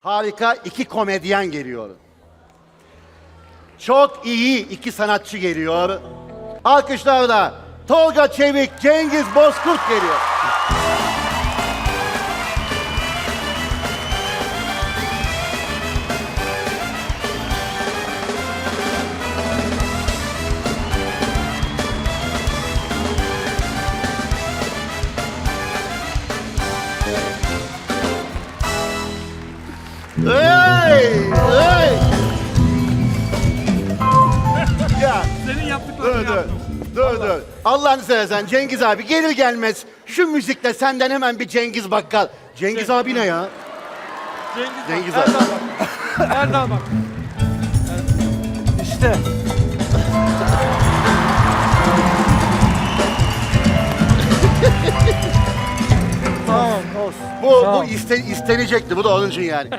Harika iki komedyen geliyor. Çok iyi iki sanatçı geliyor. Alkışlarla Tolga Çevik, Cengiz Bozkurt geliyor. Hey! Hey! ya Senin yaptıklarını dur dur. yaptım. Dur dur. Allah'ını seversen Cengiz abi gelir gelmez şu müzikle senden hemen bir Cengiz Bakkal. Cengiz abi ne ya? Cengiz, Cengiz abi. Erdal bak. Erdal bak. İşte. tamam olsun. Bu, Tamam. bu iste, istenecekti. Bu da onun için yani.